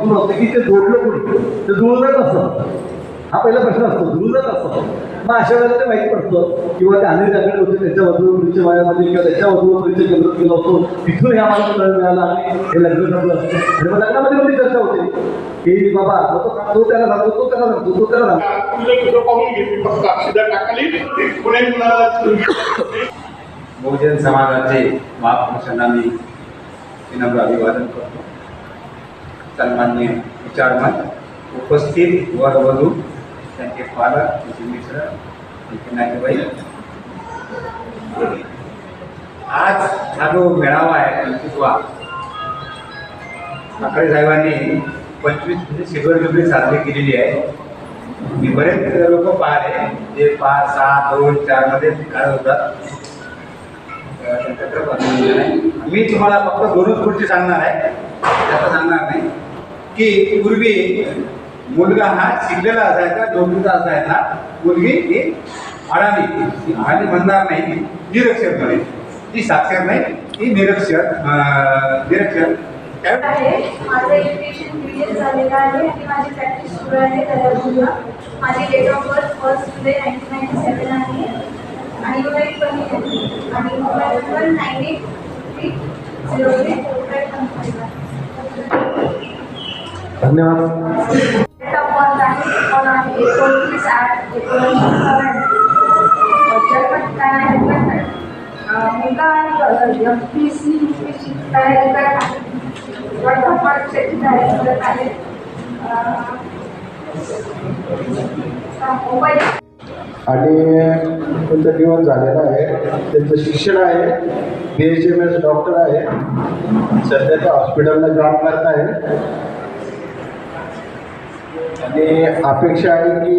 इथून असते की ते जोडलं कोणी? ते जुळलंच असतं. हा पहिला प्रश्न असतो जुळलंच असतं. मग अशा वेळेला ते माहिती पडतं किंवा ते अनिल जाकडे होते त्यांच्या वधूवरीच्या वयामध्ये किंवा त्याच्या वधूवरीच्या केंद्रात गेलो होतो. तिथून हे आम्हाला कळलं मिळालं आणि हे लग्न ठरलं आणि मग लग्नामध्ये पण चर्चा होते. की बाबा तो तो त्याला सांगतो तो त्याला सांगतो तो त्याला सांगतो. पाहून घेतली? फक्त अक्षदा टाकली पुणे मुलाला बहुजन समाजाचे महापुरुषांना मी विनम्र अभिवादन करतो. सन्मान्य विचारमन उपस्थित वरवधू त्यांचे पालक त्यांचे मित्र त्यांचे नातेवाईक. आज हा जो मेळावा आहे पंचवीसवा ठाकरे साहेबांनी पंचवीस म्हणजे सिल्वर जुबली साजरी केलेली आहे. मी बरेच लोक पाहिले जे पाच सहा दोन चारमध्ये काढत होतात त्यांच्याकडे मी तुम्हाला फक्त दोनच गोष्टी सांगणार आहे. त्याचं सांगणार नाही. की पूर्वी मुलगा हा शिकलेला असायचा जोडीचा असायचा. मुलगी ही अडाणी अडाणी म्हणणार नाही निरक्षर म्हणे. ती साक्षर नाही ती निरक्षर निरक्षर. आहे माझं एज्युकेशन झालेलं आहे आणि माझी प्रॅक्टिस सुरू आहे माझी date of birth first July nineteen ninety seven आहे. आणि पण आणि mobile number nine eight three zero four five धन्यवाद. आणि त्यांचं निवड झालेलं आहे. त्यांचं शिक्षण आहे. B H M S doctor आहे. सध्या त्या हॉस्पिटलला जॉब करत आहे. आणि अपेक्षा आहे की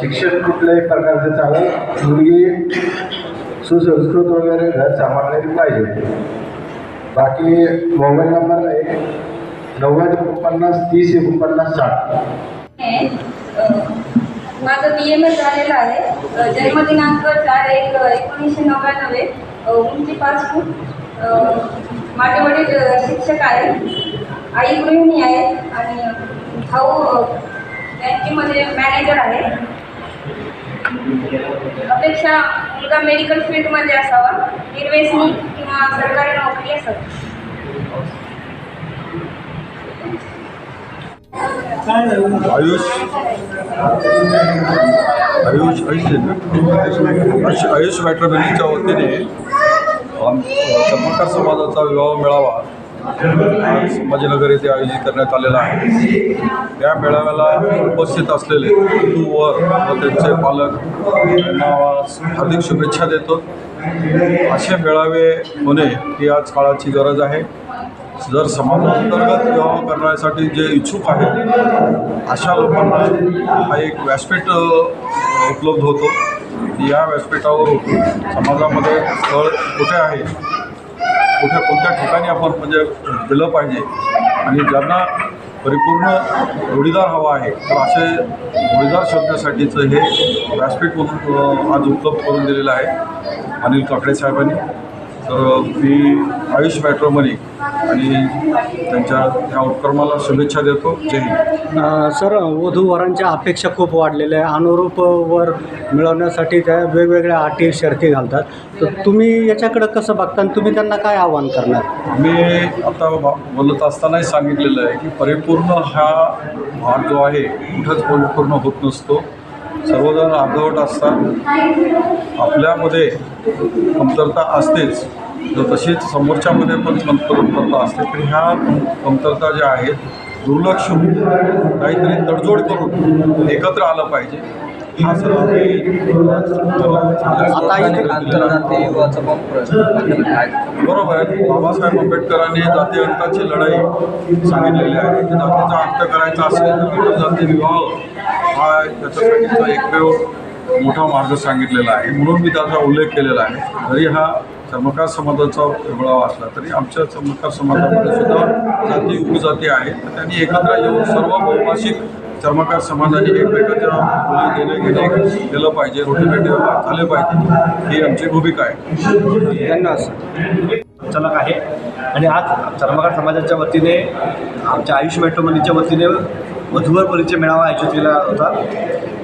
शिक्षण कुठल्याही प्रकारचं चालेल मुलगी सुसंस्कृत वगैरे घर सांभाळलेली पाहिजे. बाकी मोबाईल नंबर आहे नव्वद एकोणपन्नास तीस एकोणपन्नास साठ. माझं बी एम एस झालेलं आहे. जन्मदिनांक चार एक एकोणीसशे नव्याण्णव उंची पाच फूट. माझे वडील शिक्षक आहेत. आई गृहिणी आहे आणि भाऊ बँकेमध्ये मॅनेजर आहे. अपेक्षा मुलगा मेडिकल फील्डमध्ये असावा. निर्वेसनी किंवा सरकारी नोकरी असावी. आयुष. आयुष आयुष आयुष मॅट्रिमनीच्या वतीने आम- समाजाचा विवाह मेळावा आज संभाजीनगर येथे आयोजित करण्यात आलेला आहे. या मेळाव्याला उपस्थित असलेले वधू वर व त्यांचे पालक यांना हार्दिक शुभेच्छा देतो. असे मेळावे होणे ही आज काळाची गरज आहे. जर समाजांतर्गत विवाह करण्यासाठी जे इच्छुक आहेत अशा लोकांना हा एक व्यासपीठ उपलब्ध होतो. या व्यासपीठावरून समाजामध्ये स्थळ कुठे आहे? कुठे कोणत्या ठिकाणी आपण म्हणजे दिलं पाहिजे? आणि ज्यांना परिपूर्ण जोडीदार हवा आहे तर असे जोडीदार शोधण्यासाठीचं हे व्यासपीठ म्हणून आज उपलब्ध करून दिलेलं आहे अनिल काकडे साहेबांनी. तर मी आयुष मॅट्रोमनी आणि त्यांच्या ह्या उपक्रमाला शुभेच्छा देतो. जय हिंद. सर वधूवरांच्या अपेक्षा खूप वाढलेल्या आहे अनुरूप वर मिळवण्यासाठी त्या वेगवेगळ्या अटी शर्ती घालतात. तर तुम्ही याच्याकडं कसं बघता आणि तुम्ही त्यांना काय आव्हान करणार? मी आता बोलत असतानाही सांगितलेलं आहे की परिपूर्ण हा भाग जो आहे कुठंच परिपूर्ण होत नसतो. सर्वजण अर्धवट असतात. आपल्यामध्ये कमतरता असतेच. तर तशीच समोरच्यामध्ये पण कम- कमतरता असते. तर ह्या कमतरता ज्या आहेत दुर्लक्ष होऊन काहीतरी तडजोड करून एकत्र आलं पाहिजे. हा आता इथे आंतरजातीय बरोबर आहे. बाबासाहेब आंबेडकरांनी जाती अंताची लढाई सांगितलेली आहे. की जातीचा अंत करायचा असेल तर जाती विवाह हा त्याच्यासाठीचा एकमेव मोठा मार्ग सांगितलेला आहे. म्हणून मी त्याचा उल्लेख केलेला आहे. जरी हा चर्मकार समाजाचा मेळावा असला तरी आमच्या चर्मकार समाजामध्ये सुद्धा जाती उपजाती आहेत तर त्यांनी एकत्र येऊन सर्व बहुभाषिक चर्मकार समाजाने एकमेकाच्या मुली देणे घेणे केलं पाहिजे रोटीबेटी झाले पाहिजे. ही आमची भूमिका आहे. धन्यवाद सर संचालक आहे. आणि आज चर्मकार समाजाच्या वतीने आमच्या आयुष मॅट्रोमनीच्या वतीने वधूवर परिचय मेळावा आयोजित केला होता.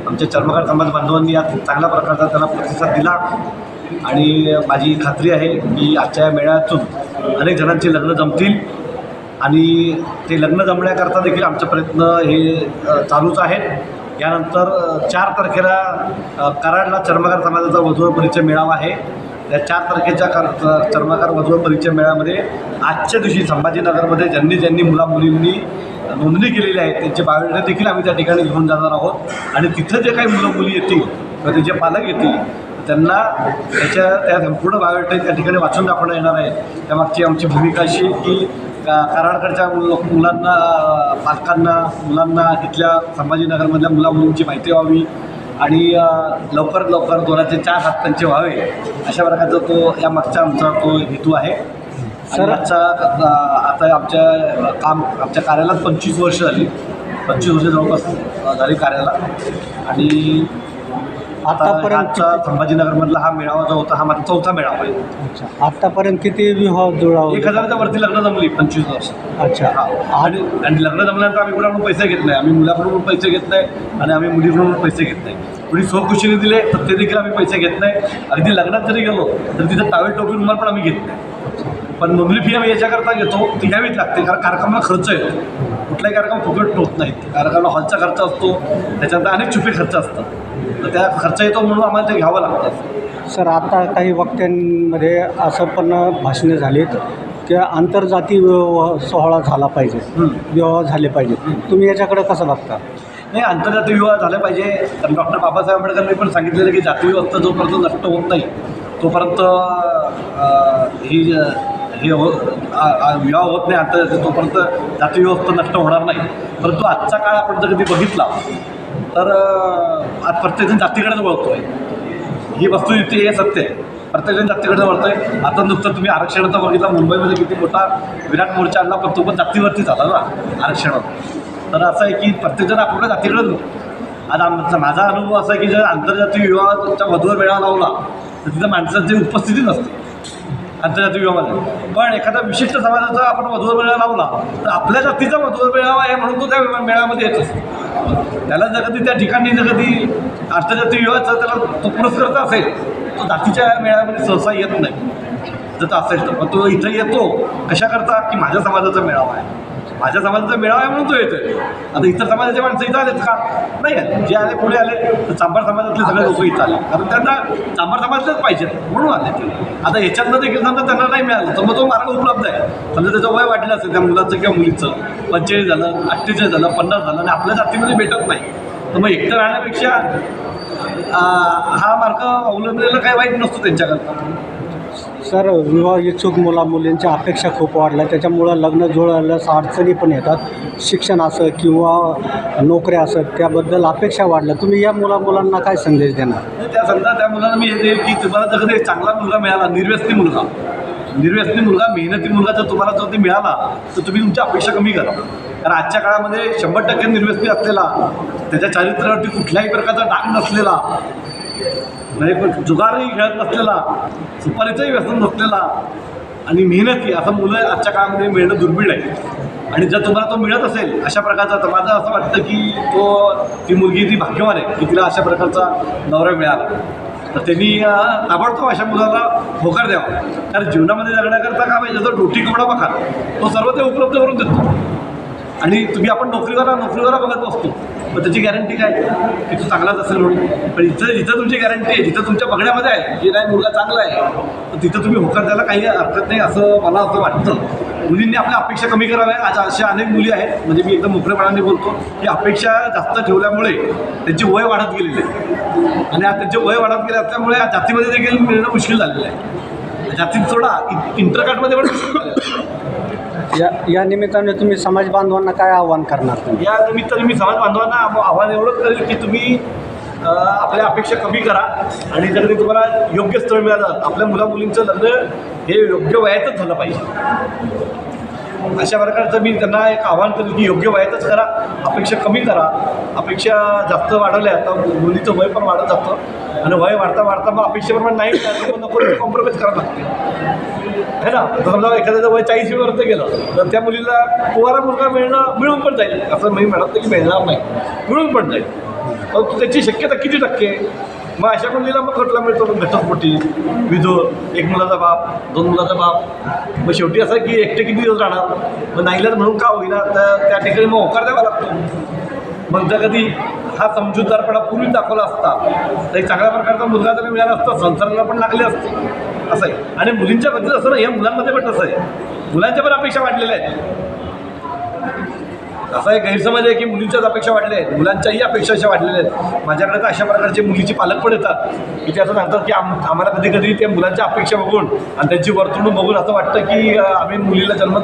आमच्या चर्मकार समाज बांधवांनी आज चांगल्या प्रकारचा त्याला प्रतिसाद दिला. आणि माझी खात्री आहे की आजच्या या मेळ्यातून अनेक जणांची लग्न जमतील. आणि ते लग्न जमण्याकरता देखील आमचे प्रयत्न हे चालूच आहेत. यानंतर चार तारखेला कराडला चर्मकार समाजाचा वधूवर परिचय मेळावा आहे. त्या चार तारखेच्या कर चर्माकार चर्मकार वधूवर परिचय मेळामध्ये आजच्या दिवशी संभाजीनगरमध्ये ज्यांनी ज्यांनी मुलामुलींनी नोंदणी केलेली आहे त्यांचे बायोडेटा देखील आम्ही त्या ठिकाणी घेऊन जाणार आहोत. आणि तिथं जे काही मुलं मुली येतील किंवा त्यांचे पालक येतील त्यांना त्याच्या त्या संपूर्ण बायोडेटा त्या ठिकाणी वाचून दाखवण्यात येणार आहे. त्यामागची आमची भूमिका अशी की कराडकडच्या मुल मुलांना पालकांना मुलांना इथल्या संभाजीनगरमधल्या मुला मुलींची माहिती व्हावी आणि लवकरात लवकर दोनाचे चार हात त्यांचे व्हावे अशा प्रकारचा तो या मागचा आमचा तो हेतू आहे. सर- आजचा आता आमच्या काम आमच्या कार्यालयात पंचवीस वर्ष झाली. पंचवीस वर्ष जवळपास झाली कार्याला. आणि आतापर्यंत आजचा संभाजीनगरमधला हा मेळावा जो होता हा माझा चौथा मेळावा आहे अच्छा आतापर्यंत किती विवाह जुळा एक हजाराच्या वरती लग्न जमली पंचवीस वर्ष. अच्छा. हा. आणि आणि लग्न जमल्यानंतर आम्ही कुणाकडून पैसे घेत नाही. आम्ही मुलाकडून पण पैसे घेत नाही आणि आम्ही मुलीकडून पण पैसे घेत नाही. कुणी स्वखुशीने दिले तर ते देखील आम्ही पैसे घेत नाही. अगदी लग्नात जरी गेलो तर तिथं टावेल टोपी रुमाल पण आम्ही घेत नाही. पण नोंदणी फी आम्ही याच्याकरता घेतो. ती घ्यावीच लागते कारण कार्यक्रमाला खर्च येतो. कुठलाही कार्यक्रम फुकट होत नाहीत. कार्यक्रमाला हॉलचा खर्च असतो. त्याच्यानंतर अनेक छुपे खर्च असतात. तर त्या खर्च येतो म्हणून आम्हाला ते घ्यावं लागतं. सर आता काही वक्त्यांमध्ये असं पण भाषणे झालीत की आंतरजाती विवाह सोहळा झाला पाहिजे. विवाह झाले पाहिजे तुम्ही याच्याकडे कसं बघता? नाही आंतरजातीय विवाह झाले पाहिजे. कारण डॉक्टर बाबासाहेब आंबेडकरांनी पण सांगितलेलं की जाती व्यवस्था जोपर्यंत नष्ट होत नाही तोपर्यंत ही हे हो विवाह होत नाही आंतरजातीय तोपर्यंत जाती व्यवस्था नष्ट होणार नाही. परंतु आजचा काळ आपण जर कधी बघितला तर आज प्रत्येकजण जातीकडेच आहे ही वस्तुस्थिती हे सत्य आहे. प्रत्येकजण जातीकडे आहे आता नुकतं तुम्ही आरक्षणाचा बघितला मुंबईमध्ये किती मोठा विराट मोर्चा आणला पण तो पण जातीवरती झाला ना आरक्षणावर. तर असं आहे की प्रत्येकजण आपल्या जातीकडेच बघतो आज आमचा माझा अनुभव असा आहे की जर आंतरजातीय विवाहाच्या वधूवर वेळा लावला तर तिथं माणसाची उपस्थिती नसते. आंतरजातीय विवाहामध्ये पण एखादा विशिष्ट समाजाचा आपण मधुर मेळा लावला तर आपल्या जातीचा मधुर मेळावा आहे म्हणून तो त्या मेळामध्ये येत. असतो त्याला जर कधी त्या ठिकाणी जर कधी आंतरजातीय विवाहाचा त्याला तो पुरस्कृत असेल. तो जातीच्या मेळाव्यामध्ये सहसा येत नाही. जर असेल तर तो इथं येतो. कशाकरता? की माझ्या समाजाचा मेळावा आहे. माझ्या समाजाचा मेळावा आहे म्हणून तो येतोय. आता इतर समाजाचे माणसं इथं आलेत का? नाही जे आले पुढे आले तर चांभार समाजातले सगळे लोक इथं आले. कारण त्यांना चांभार समाजातच पाहिजेत म्हणून आले ते. आता याच्यातनं देखील समजा त्यांना नाही मिळालं तर मग तो मार्ग उपलब्ध आहे. समजा त्याचं वय वाढलं असेल त्या मुलाचं किंवा मुलीचं पंचेचाळीस झालं अठ्ठेचाळीस झालं पन्नास झालं आणि आपल्या जातीमध्ये भेटत नाही. तर मग एकटं राहण्यापेक्षा हा मार्ग अवलंबलेला काही वाईट नसतो त्यांच्याकरता. सर विवाह इच्छुक मुला मुलींच्या अपेक्षा खूप वाढल्या. त्याच्यामुळं लग्न जुळल्यास अडचणी पण येतात. शिक्षण असं किंवा नोकऱ्या असं त्याबद्दल अपेक्षा वाढल्या. तुम्ही या मुला मुलांना काय संदेश देणार? तर त्या समजा त्या मुलांना मी हे देईल की तुम्हाला जर कधी चांगला मुलगा मिळाला निर्व्यसनी मुलगा निर्व्यसनी मुलगा मेहनती मुलगा जर तुम्हाला जर ते मिळाला तर तुम्ही तुमच्या अपेक्षा कमी करा. कारण आजच्या काळामध्ये शंभर टक्के निर्व्यसनी असलेला त्याच्या चारित्र्यावरती कुठल्याही प्रकारचा डाग नसलेला नाही पण जुगारही खेळत नसलेला सुपारीचंही व्यसन नसलेला आणि मेहनती असं मुलं आजच्या काळामध्ये मिळणं दुर्मिळ आहे. आणि जर तुम्हाला तो मिळत असेल अशा प्रकारचा तर माझं असं वाटतं की तो ती मुलगी ती भाग्यवान आहे की तिला अशा प्रकारचा नवरा मिळाला. तर त्यांनी ताबडतोब अशा मुलाला होकार द्यावा. कारण जीवनामध्ये जगण्याकरता का पाहिजे? जसं रोटी कपडा बघा तो सर्व ते उपलब्ध करून देतो. आणि तुम्ही आपण नोकरीवाला नोकरीवाला बघत असतो मग त्याची गॅरंटी काय? की तो चांगलाच असेल म्हणून. पण इथं जिथं तुमची गॅरंटी आहे. जिथं तुमच्या बघण्यामध्ये आहे की नाही मुलगा चांगला आहे तर तिथं तुम्ही होकार द्यायला काही हरकत नाही असं मला असं वाटतं. मुलींनी आपल्या अपेक्षा कमी कराव्या आज अशा अनेक मुली आहेत म्हणजे मी एकदम मोकळेपणाने बोलतो की अपेक्षा जास्त ठेवल्यामुळे त्यांची वय वाढत गेलेली आहे. आणि आज त्यांचे वय वाढत गेले असल्यामुळे या जातीमध्ये देखील मिळणं मुश्किल झालेलं आहे. जातीत सोडा इंटरकाटमध्ये पण या या निमित्ताने तुम्ही समाज बांधवांना काय आव्हान करणार तुम्ही? या निमित्ताने मी समाज बांधवांना आव- आव्हान एवढंच करेल की तुम्ही अ, आपल्या अपेक्षा कमी करा. आणि जर ते तुम्हाला योग्य स्थळ मिळालं आपल्या मुला मुलींचं लग्न हे योग्य वयातच झालं पाहिजे. अशा प्रकारचं मी त्यांना एक आव्हान करेल की योग्य वयातच करा अपेक्षा कमी करा. अपेक्षा जास्त वाढवल्या तर मुलीचं वय पण वाढत जातं. आणि वय वाढता वाढता मग अपेक्षेप्रमाणे नाही नको कॉम्प्रोमाइज करावं लागते. है ना? तर समजा एखाद्याचं वय चाळीशीवरचं गेलं तर त्या मुलीला कुवारा मुलगा मिळणं मिळून पण जाईल. असं मी म्हणत नाही की मिळणार नाही मिळून पण जाईल. पण त्याची शक्यता किती टक्के? मग अशा मुलीला मग खटला मिळतो घटस्फोटी विधो एक मुलाचा बाप दोन मुलाचा बाप. मग शेवटी असं आहे की एकटे किती दिवस राहणार? मग नाईलाज म्हणून का होईना? तर त्या ठिकाणी मग होकार द्यावा लागतो. मग जर कधी हा समजूतदारपणा पूर्वी दाखवला असता तर एक चांगल्या प्रकारचा मुलगा जर मिळाला असता संसाराला पण लागले असते. असं आहे. आणि मुलींच्या बद्दल असं ना या मुलांमध्ये पण तसं आहे. मुलांच्या पण अपेक्षा वाढलेल्या आहेत. असा एक गैरसमज आहे की मुलींच्याच अपेक्षा वाढल्या आहेत. मुलांच्याही अपेक्षा अशा वाढलेल्या आहेत. माझ्याकडे तर अशा प्रकारचे मुलीचे पालक पण येतात. की ते असं सांगतात की आम आम्हाला कधी कधी त्या मुलांच्या अपेक्षा बघून आणि त्यांची वर्तणूक बघून असं वाटतं की आम्ही मुलीला जन्म